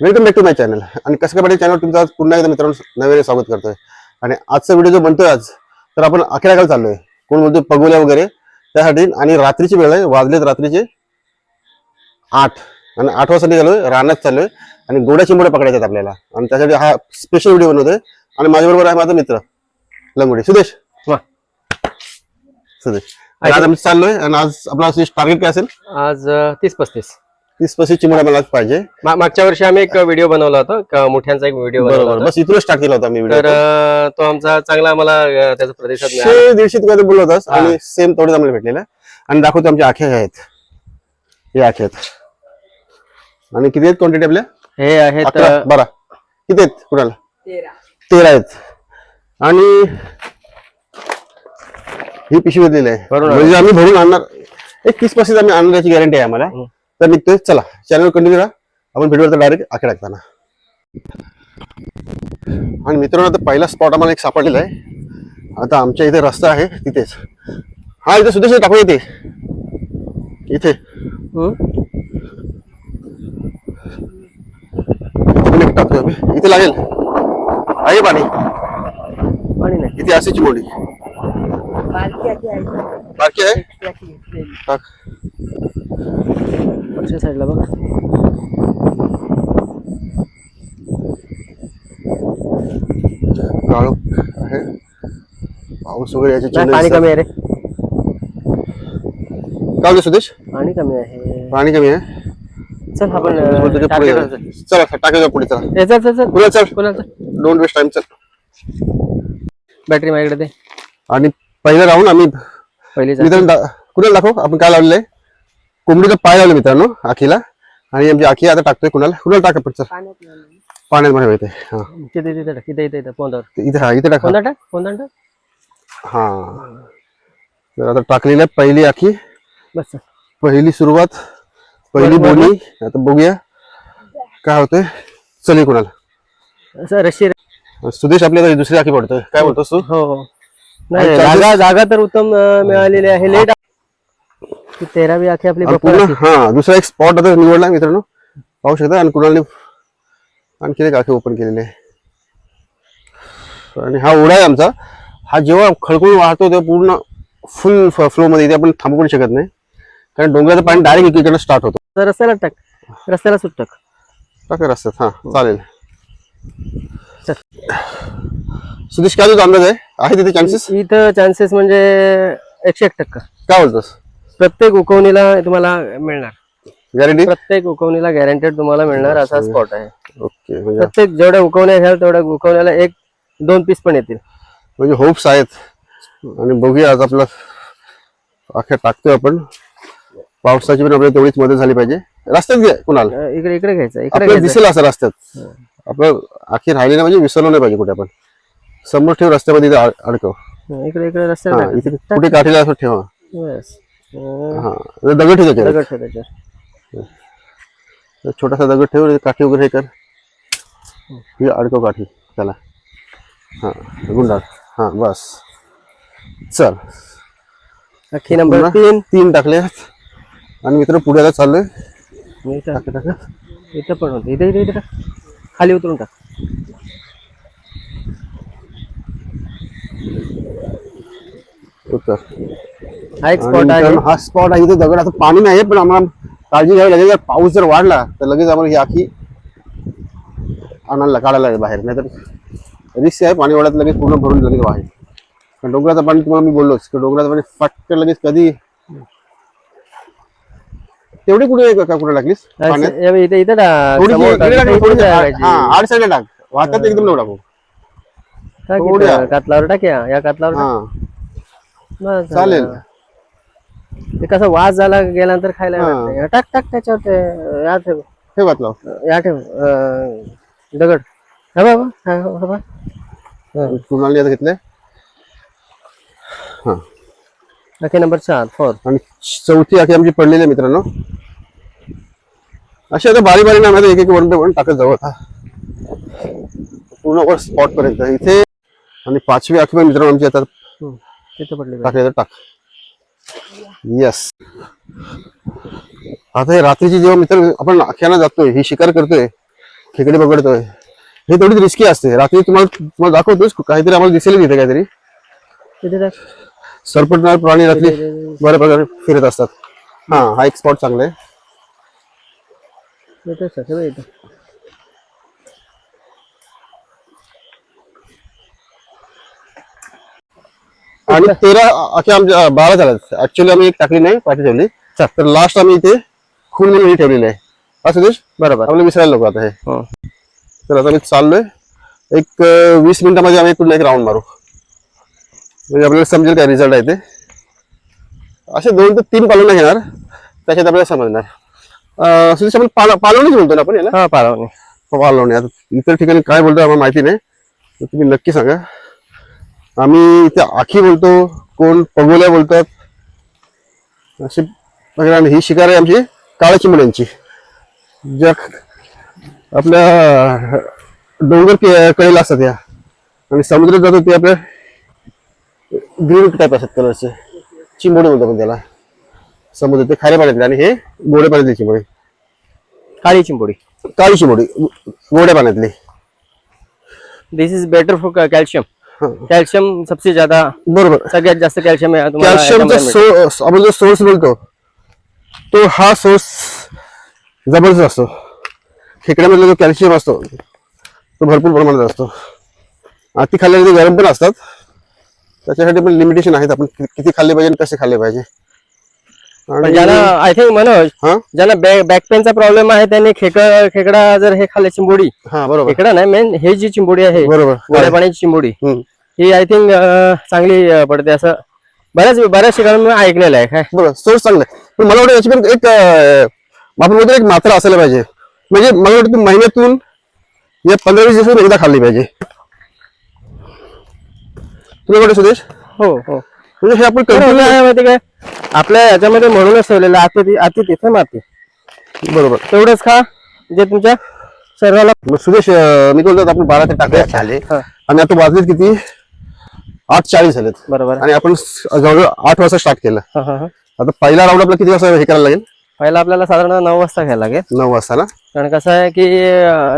Welcome back to my channel आणि कसं काय चॅनल तुमचं आज पुन्हा एकदा मित्रांनो नव्याने स्वागत करतोय. आणि आजचा व्हिडिओ जो बनतोय आज तर आपण अखेराकाल चाललोय. कोण बोलतोय? पगोल्या वगैरे. त्यासाठी आणि रात्रीची वेळ आहे. वाजलेत रात्रीचे आठ. आणि आठ वाजता निघालोय. रानात चाललोय. आणि गोड्या चिंबोड्या पकडायच्यात आपल्याला. आणि त्यासाठी हा स्पेशल व्हिडिओ बनवतोय. आणि माझ्याबरोबर आहे माझा मित्र लंगोडी. सुदेश. सुदेश. आणि आज आम्ही चाललोय. आणि आज आपला टार्गेट काय असेल? आज तीस पस्तीस. तीस पस्तीस चिंबोड्या मला आज पाहिजे मागच्या वर्षी आम्ही एक व्हिडिओ बनवला होता क- मोठ्यांचा एक व्हिडिओ बनवला बरोबर. होता. बस इथूनच स्टार्ट केला होता मी व्हिडिओ तर अं, तो आमचा चांगला आम्हाला अं, त्याचा प्रतिसाद मिळाला. शे दीडशे बोलत होतास हा. आणि सेम तेवढेच आम्हाला भेटलेलं. आणि दाखवतो आमच्या आखे आहेत. हे आखे आहेत. आणि किती आहेत क्वांटिटी आपल्या? हे आहेत अकरा अं, बारा. किती आहेत कुणाला? तेरा. आहेत. आणि ही पिशवी घेतलेली आहे. भरून म्हणजे आम्ही भरून आणणार. एक तीस पस्तीस आम्ही आणण्याची गॅरंटी आहे आम्हाला. हम्म. तर निघतोय चला चॅनल कंटिन्यू राहा आपण भेटूया डायरेक्ट आखे टाकताना. आणि मित्रांनो आता पहिला स्पॉट आम्हाला एक सापडलेला आहे. आता आमच्या इथे रस्ता आहे तिथेच. हा इथे सुद्धा टाकू येते. इथे? इथे टाकतोय आम्ही. इथे लागेल. आहे पाणी. पाणी नाही. इथे असेच मोडी बाकी आहे. टाक. वरच्या साईडला बघ. काळोख आहे. पाऊस वगैरे याचे नाही, चिन्ह पाणी. कमी आहे रे. काय होतं सुदेश? पाणी कमी आहे. पाणी कमी आहे? चल आपण पुढे. जा. चला टाकायचं पुढे चला. चल चल चल. पुढे चल. कोणाला चल. डोंट वेस्ट टाइम चल. बॅटरी माझ्याकडे दे. आणि पहिलं राहून आम्ही पहिली दा- कुणाला दाखव? आपण काय लावलेलं आहे? कोंबडीचं पाय लावलं मित्रांनो आखीला. आणि आमची आखी आता टाकतोय कुणाला? कुणाला टाका पण चल पाण्यात मध्ये येते हा. तिथे तिथे टाक, इथे इथे इथे पोंदावर. इथे हा इथे टाका. हा. तर आता टाकलेली आहे पहिली आखी. बस चल. पहिली सुरुवात पहिली. बोनी आता बघूया. काय होतंय? चल कुणाला? असं रशी सुदेश आपल्याला दुसरी आखी पडतोय. काय बोलतोस तू? हो हो. नाही जागा जागा तर उत्तम अं, मिळालेली आहे. लेट तेरावी आखी आपली पूर्ण हा दुसरा एक स्पॉट आता निवडला मित्रांनो पाहू शकता आणि कुणाला आणखी एक आखी ओपन केलेली आहे। आणि हा ओढा आहे आमचा. हा जेव्हा खळखळून वाहतो तेव्हा पूर्ण फुल फ्लो मध्ये इथे आपण थांबू पण शकत नाही. कारण डोंगराचं पाणी डायरेक्ट इकडनं स्टार्ट होतो. रस्त्याला टाक. रस्त्याला सुट टाक. टाका रस्त्यात. हा चालेल. चल. सुदेश काय तुझा अंदाज आहे? आहे तिथे चान्सेस इथं चान्सेस म्हणजे एकशे एक टक्का. काय बोलतोस? प्रत्येक उकवणीला तुम्हाला मिळणार. गॅरंटी प्रत्येक उकवणीला गॅरंटेड तुम्हाला मिळणार असा स्पॉट आहे. ओके म्हणजे प्रत्येक जेवढ्या उकवण्या घ्याल तेवढ्या उकवण्याला एक दोन पीस पण येतील. म्हणजे होप्स आहेत. आणि बघूया आज आपलं अख्या टाकतोय आपण. पावसाची पण आपल्याला तेवढीच मदत झाली पाहिजे. रस्त्यात घे कुणाला? अं, इकडे इकडे घ्यायचं इकडे आपल्याला घ्यायचं. दिसेल असं रस्त्यात. आपलं आखी राहिली ना म्हणजे विसरलो नाही पाहिजे कुठे आपण. समोर ठेव रस्त्यामध्ये इथे अड- अडकव. हं, इकडे इकडे हा. इथे कुठे काठीला असं ठेवा. अं, हा. दगड ठेव त्याच्यावर दगड ठेव त्याच्यावर छोटासा दगड ठेव काठी वगैरे हे कर. ही. अडकव काठी त्याला हा गुंडाळ. हा बस. चल. अख्खी नंबर पुन्हा तीन. तीन टाकले. आणि मित्र पुढे आता चाललोय. मी टाक. इथं पण होतं. इथे इथे इथे टाक. खाली उतरून टाक. हा एक स्पॉट आहे. हा स्पॉट आहे. इथे दगड आता पाणी नाही पण आम्हाला काळजी घ्यावी लागेल. जर पाऊस जर वाढला तर लगेच आम्हाला ही आखी आणायला काढायला लागेल बाहेर. नाहीतर रिस्क आहे पाणी वाढत लगेच पूर्ण भरून लगेच बाहेर. पण डोंगराचं पाणी तुम्हाला मी बोललोच की डोंगराचं पाणी फटकन लगेच कधी तेवढी कुठे का कुठे टाकलीस? पाण्यात? इथे इथे टाक. साईडला वाहतात एकदम टाकू. कातलावर टाक या. कातलावर चालेल. ते कसं वास झाला गेल्यानंतर खायला हा. नाही. टाक टाक त्याच्यावर ते या ठेव. हे या ठेव. अं, दगड. हा बाबा हा, हा बा. कुणाला आता घेतलंय? हा. ओके नंबर चार फोर. आणि चौथी आखी आमची पडलेली आहे मित्रांनो. अशी आता बारी बारी आता एक एक वन बाय वन टाकत जाऊ आता. पूर्ण वर स्पॉट पर्यंत. इथे आणि पाचवी आखी पण मित्रांनो आमची आता तिथं पडली टाकले तर टाक. येस आता हे रात्रीची जेव्हा मित्र आपण आख्यानं जातोय ही शिकार करतोय खेकडे पकडतोय हे थोडी रिस्की असते. रात्री तुम्हाला तुम्हाला दाखवतोच काहीतरी आम्हाला दिसेल तिथे काहीतरी. सरपटणारे प्राणी रात्री बऱ्या प्रकारे फिरत असतात. हा हा एक स्पॉट चांगला आहे इथे सगळं इथं. आणि तेरा अख्या आमच्या बारा झाल्यात. ऍक्च्युली आम्ही एक टाकली नाही पाठी ठेवली. तर लास्ट आम्ही इथे खून म्हणून हे ठेवलेलं आहे. हा सुदेश? बरोबर. आपल्याला विसरायला नको आता हे. हो. तर आता मी चाललोय. एक अं, वीस मिनिटामध्ये आम्ही पुन्हा एक राऊंड मारू. म्हणजे आपल्याला समजेल काय रिझल्ट आहे ते. असे दोन ते तीन पालवणं घेणार. त्याच्यात आपल्याला समजणार. अं, सुदेश आपण पाल पालवणीच बोलतो ना आपण याला? हा पाळवणे पालवणी. आता इतर ठिकाणी काय बोलतो आम्हाला माहिती नाही. तर तुम्ही नक्की सांगा. आम्ही इथे आखी बोलतो कोण पगोल्या बोलतात. असे ही शिकार आहे आमची काळ्या चिमण्यांची ज्या आपल्या डोंगर के- कडेला असतात या आणि समुद्रात जातो ते आपल्या ग्रीन टाईप असतात कलरचे चिंबोडे म्हणतो आपण त्याला. समुद्र ते खाऱ्या पाण्यातले आणि हे गोड्या पाण्यातले चिंबोडे. काळी चिंबोडी. काळी चिंबोडी गोड्या पाण्यातली. This is better for calcium. Calcium सबसे ज्यादा बरोबर। सगळ्यात जास्त कॅल्शियम कॅल्शियमचा. सो आपण जो सोर्स बोलतो तो हा सोर्स जबरदस्त असतो. खेकड्यामधला जो कॅल्शियम असतो तो भरपूर प्रमाणात असतो. अति खाल्ल्याने गरम पण असतात. त्याच्यासाठी पण लिमिटेशन आहेत आपण किती खाल्ले पाहिजे आणि कसे खाल्ले पाहिजे. आणि ज्यांना आय थिंक मनोज हा? ज्यांना बॅक पेनचा प्रॉब्लेम आहे त्यांनी खेक खेकडा जर हे खाल्ले चिंबोडी. हा बरोबर. खेकडा नाही मेन हे जी चिंबोडी आहे बरोबर. गोड्या पाण्याची चिंबोडी हम्म. ही आय थिंक चांगली अं, पडते असं. बऱ्याच बऱ्याच ठिकाणी मी ऐकलेलं आहे काय? बरोबर. सोर्स चांगला आहे. पण मला वाटतं याची पण एक अं, एक मात्रा असायला पाहिजे. म्हणजे मला वाटतं महिन्यातून या पंधरा वीस दिवसातून एकदा खाल्ली पाहिजे. तुला वाटतं सुदेश? हो हो. म्हणजे हे आपण कंटिन्यू आहे माहिती काय? आपल्या याच्यामध्ये म्हणूनच ठेवलेलं आहे, आती आती तिथे माती. बरोबर. तेवढंच खा जे तुमच्या शरीराला अं, मी बोलतो आपण बारा ते टाकले झाले हा. आणि आता वाजलेत किती? आठ चाळीस झालेत. बरोबर. आणि आपण जवळजवळ आठ वाजता स्टार्ट केलं. हा, हा, हा. आता पहिला राऊंड आपला किती वाजता हे करायला लागेल? पहिला आपल्याला साधारण नऊ वाजता घ्यायला लागेल. नऊ वाजता ना? कारण कसं आहे की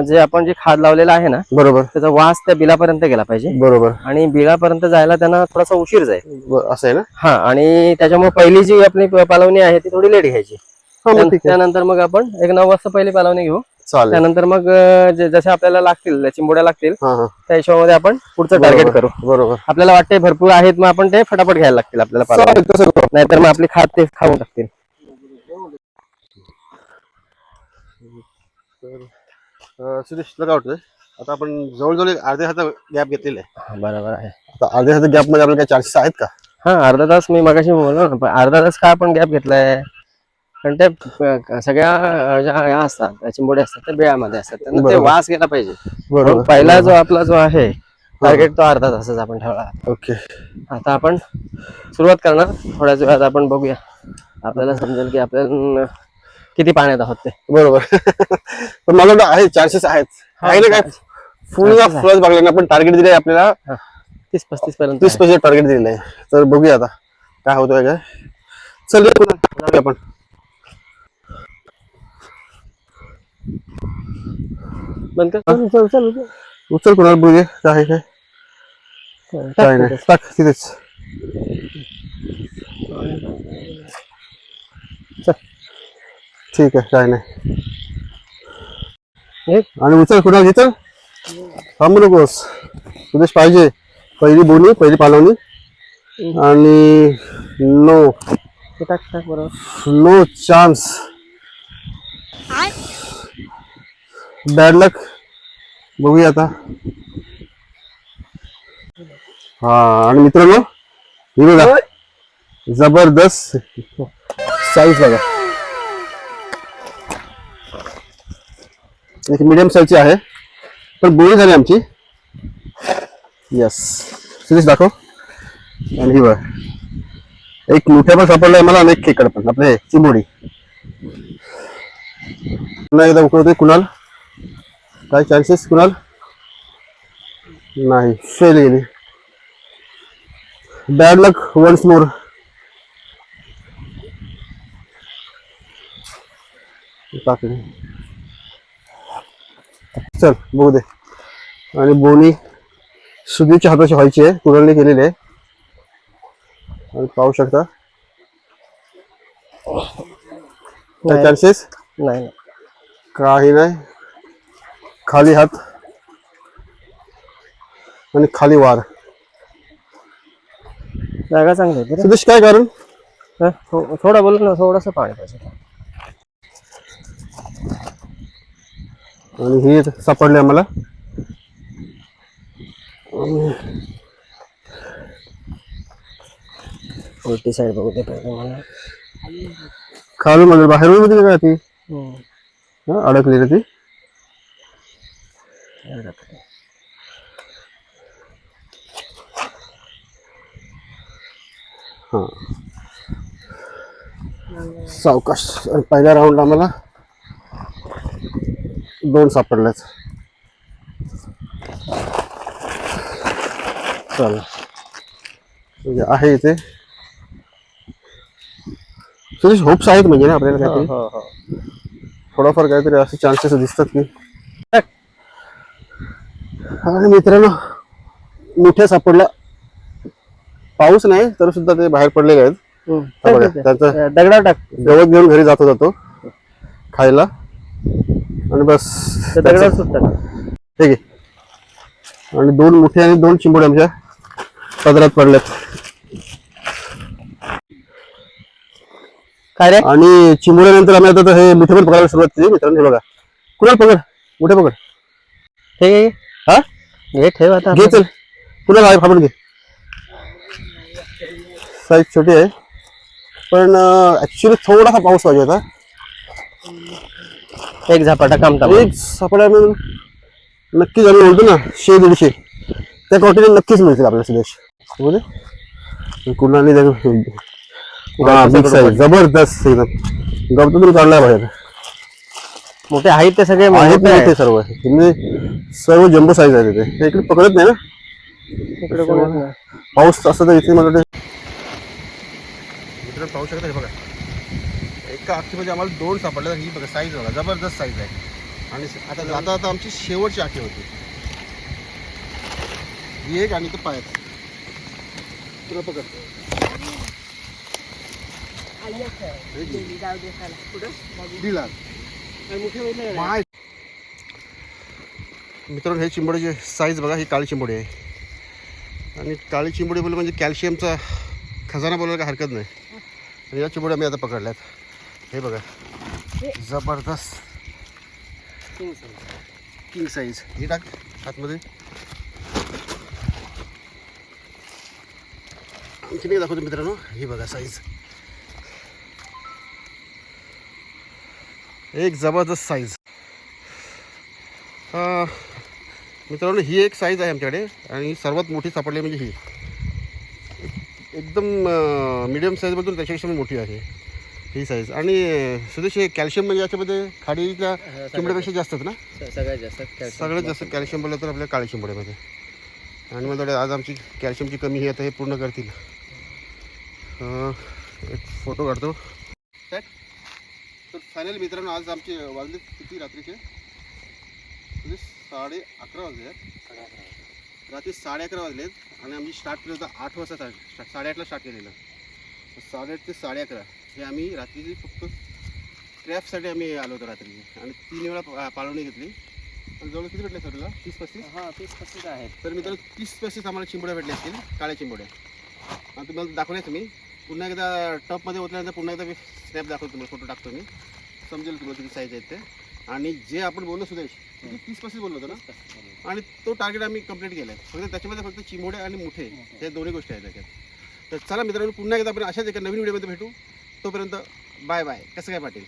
जे आपण जे खाद लावलेलं आहे ना बरोबर. त्याचा वास त्या बिलापर्यंत गेला पाहिजे. बरोबर. आणि बिळापर्यंत जायला त्यांना थोडासा उशीर जाईल. असं आहे ना? हा आणि त्याच्यामुळे पहिली जी आपली पालवणी आहे ती थोडी लेट घ्यायची. हा त्यानंतर मग आपण एक नऊ वाजता पहिली पालवणी घेऊ. त्यानंतर मग जसे आपल्याला लागतील चिंबोड्या लागतील त्या हिशोबामध्ये आपण पुढचं टार्गेट करू. बरोबर. आपल्याला वाटते भरपूर आहेत मग आपण ते फटाफट घ्यायला लागतील आपल्याला. नाहीतर मग आपली खात ते खाऊन टाकतील. अं, सुदेश तुला काय वाटतंय? आता आपण जवळजवळ एक अर्ध्या हाता गॅप घेतलेला आहे. बरोबर आहे. आता अर्ध्या हाता गॅपमध्ये आपल्याला काही चान्सेस आहेत का? हा अर्धा तास मी मगाशी बोललो ना पण अर्धा तास का आपण गॅप घेतलाय? कारण ते सगळ्या अं, ज्या ह्या असतात त्या चिंबोड्या असतात त्या बिळामध्ये असतात त्यांना ते बरोबर. वास गेला पाहिजे. म्हणून पहिला जो आपला जो आहे टार्गेट तो अर्धा तासाचा आपण ठेवला. ओके. आता आपण सुरुवात करणार. थोड्याच वेळात आपण बघूया. आपल्याला समजेल की आपल्याला किती पाण्यात आहोत ते? बरोबर. पण मला वाटतं आहे चान्सेस आहेत. काही ना काय? आहे. फ्लस आपण टार्गेट दिले आपल्याला. तीस पस्तीस पर्यंत तीस पैसे टार्गेट दिलेलं आहे. तर बघूया आता काय होतोय काय चल जाऊया आपण. आहे. बंद कर. चल, चल, चल, चल. उचल. कोणाला बघूया. काय आहे काय? टाक काय. नाही. टाक तिथेच. ठीक आहे काय नाही. आणि उचल कुणाला घेतल थांबू नकोस. सुदेश पाहिजे. पहिली बोनी पहिली पालवणी. आणि no. No chance. Bad luck बघूया आता. हा आणि मित्रांनो हे बघा. जबरदस्त. साईज बघा. एक मिडियम साईजची आहे. पण बोळी झाली आमची. यस सिरीज दाखव. आणि ही बघ. एक मोठ्या पण सापडलाय मला आणि एक खेकड पण. आपले चिंबोडी. पुन्हा एकदा उकळतोय कुणाल? काय चान्सेस कुणाल? नाही. फेल गेली. बॅड लक वन्स मोर टाकले. चल बघू दे आणि बोनी सुधीच्या हाताची व्हायची आहे कुरळणी केलेली आहे आणि पाहू शकता काय. चान्सेस नाही नाही. काही नाही खाली हात आणि खाली वार जागा चांगली आहे. सुदेश काय कारण हं? थो- थोडं बोल ना थोडस पाणी पाहिजे आणि ही सापडली आम्हाला. उलटी साईड बघू दे पाहिजे मला. खालून म्हणजे बाहेरून मध्ये काय ती? हं. अडकली रे ती? हा. सावकाश आणि पहिल्या राऊंड आम्हाला. दोन सापडल्यात. चला. म्हणजे आहे इथे. सुरेश होप्स आहेत म्हणजे ना आपल्याला हो, काहीतरी. थोडाफार काहीतरी असे चान्सेस दिसतात की. आणि मित्रांनो मुठ्या सापडला पाऊस नाही तर सुद्धा ते बाहेर पडलेले आहेत. त्यांचं- अं, दगडावर टाक. गवत घेऊन घरी जात होता तो. खायला. आणि बस त्या दगडावर सुट टाक ठीक आहे. आणि दोन मुठे आणि दोन चिंबोडे आमच्या पदरात पडल्यात काय रे? आणि चिंबोड्यानंतर आम्ही आता हे मुठे पण पकडायला सुरुवात केली मित्रांनो हे बघा. कुणाला पकड? मुठे पकड. हे. हा घे ठेव आता. घे चल. पुन्हा आहे? फाडून घे. साईज छोटी आहे. पण ऍक्च्युली थोडासा पाऊस पाहिजे होता. एक झपाटा काम एक सापडा मिळून नक्कीच आम्ही बोलतो ना शे दीडशे. त्या क्वांटिटी नक्कीच मिळतील आपल्या सुदेश. बोले कुणाने हा बिग साईज जबरदस्त. एकदम. गवतातून काढलाय बाहेर. मोठे आहेत ते सगळे आहेत मोठे ना आहेत. ते सर्व. म्हणजे सर्व जम्बो साईज आहे हे इकडे पकडत नाही ना? इकडे नाही. पाऊस असं तर इथे मला पाहू शकता हे बघा? एका आखीमध्ये आम्हाला दोन सापडल्या ही बघा साईज बघा जबरदस्त साईज आहे. आणि आता जाता आता आमची शेवटची आखी होती. ही एक आणि तो पायात तुला पकड. दिला मित्रांनो हे चिंबोडीची साईज बघा ही काळी चिंबोडी आहे. आणि काळी चिंबोडी बोलली म्हणजे कॅल्शियमचा खजाना बोलायला काही हरकत नाही. आणि या चिंबोड्या मी आता पकडल्यात. हे बघा. जबरदस्त. किंग साईज हे टाक आतमध्ये. आणखीन एक दाखवतो मित्रांनो. हे बघा साईज एक जबरदस्त साईज मित्रांनो ही एक साईज आहे आमच्याकडे आणि सर्वात मोठी सापडली म्हणजे ही. एकदम मिडियम साईज बोलतो ना, त्याच्यापेक्षा मोठी आहे. ही साईज आणि सुदेश हे कॅल्शियम म्हणजे याच्यामध्ये खाडीच्या चिंबड्यापेक्षा जास्तच ना? सगळ्यात जास्त. सगळ्यात जास्त. कॅल्शियम बोललं तर आपल्या काळ्या चिंबड्यामध्ये आणि वाटतं आज आमची कॅल्शियमची कमी ही आता हे पूर्ण करतील. अं, एक फोटो काढतो. तर फायनल मित्रांनो आज आमचे वाजले किती रात्रीचे? म्हणजे साडे अकरा वाजले आहेत. रात्री साडे अकरा वाजलेत आणि आम्ही स्टार्ट केलं होतं आठ वाजता साडेआठला स्टार्ट केलेलं. साडेआठ ते साडे अकरा हे आम्ही रात्रीची फक्त ट्रॅपसाठी आम्ही आलो होतो रात्री. आणि तीन वेळा पा- पाळवणी घेतली. आणि जवळ किती भेटले सर तुला तीस पस्तीस? हा तीस पस्तीस आहेत. तर मित्रांनो तीस पस्तीस आम्हाला चिंबोड्या भेटल्या असतील. काळ्या चिंबोड्या. आणि तुम्हाला दाखवल्या तुम्ही पुन्हा एकदा टपमध्ये ओतल्यानंतर पुन्हा एकदा मी स्नॅप दाखवतो तुम्हाला फोटो टाकतो मी. समजेल तुम्हाला किती साईज आहेत ते. आणि जे आपण बोललो सुदेश किती? तीस पस्तीस बोललो होतो ना? आणि तो टार्गेट आम्ही कंप्लीट केला आहे फक्त त्याच्यामध्ये फक्त चिमोडे आणि मुठे हे दोन्ही गोष्टी आहेत त्याच्यात. तर चला मित्रांनो पुन्हा एकदा आपण अशाच एका नवीन व्हिडिओमध्ये भेटू. तोपर्यंत बाय बाय. कसं काय पाटील?